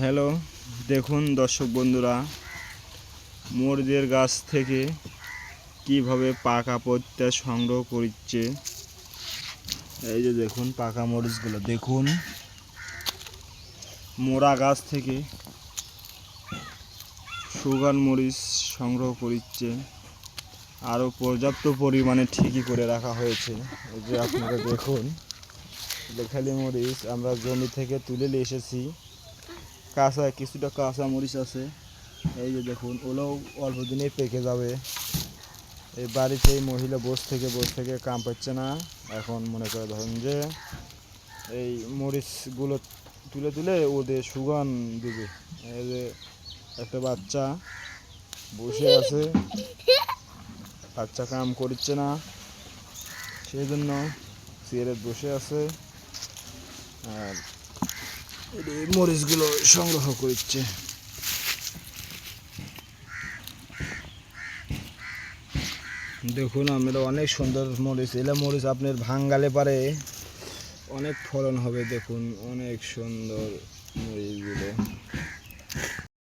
Hello, দেখুন দর্শক বন্ধুরা মরিচের গাছ থেকে কীভাবে পাকা পত্তা সংগ্রহ করছে এই যে দেখুন পাকা মরিচগুলো, দেখুন। মোরা গাছ থেকে সুগার মরিচ সংগ্রহ করছে আরও পর্যাপ্ত পরিমাণে ঠিকই করে রাখা হয়েছে। এই যে আপনারা দেখুন, লেখালি মরিচ আমরা জমি থেকে তুলে নিয়ে এসেছি। কাঁচা, কিছুটা কাঁচা মরিচ আছে। এই যে দেখুন ওগুলোও অল্প দিনেই পেকে যাবে। এই বাড়িতে মহিলা বস থেকে বস থেকে কাম পাচ্ছে না। এখন মনে করে ধরুন যে এই মরিচগুলো তুলে তুলে ওদের সুগান দিবে। এই যে একটা বাচ্চা বসে আছে। বাচ্চা কাম করছে না। সেই জন্য সিগারেট বসে আছে। আর মরিচগুলো সংগ্রহ করছে। দেখুন, আমরা অনেক সুন্দর মরিচ। এলে মরিচ আপনার ভাঙ্গালে পারে, অনেক ফলন হবে। দেখুন, অনেক সুন্দর মরিচগুলো।